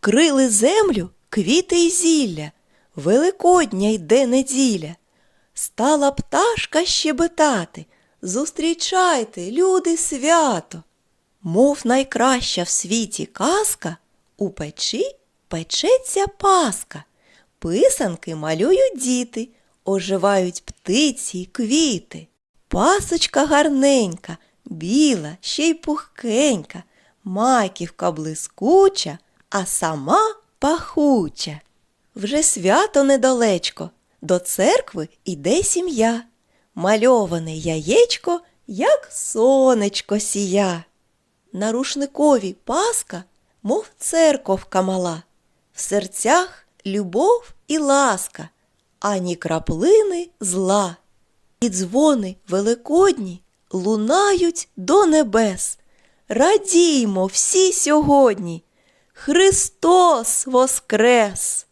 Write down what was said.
вкрили землю квіти й зілля, Великодня йде неділя. Стала пташка щебетати, зустрічайте, люди, свято. Мов найкраща в світі казка, у печі печеться паска. Писанки малюють діти, оживають птиці й квіти. Пасочка гарненька, біла, ще й пухкенька, маківка блискуча, а сама пахуча. Вже свято недалечко, до церкви іде сім'я. Мальоване яєчко, як сонечко сія. На рушникові паска, мов церковка мала, в серцях любов і ласка, ані краплини зла. І дзвони великодні лунають до небес. Радіймо всі сьогодні. Христос воскрес!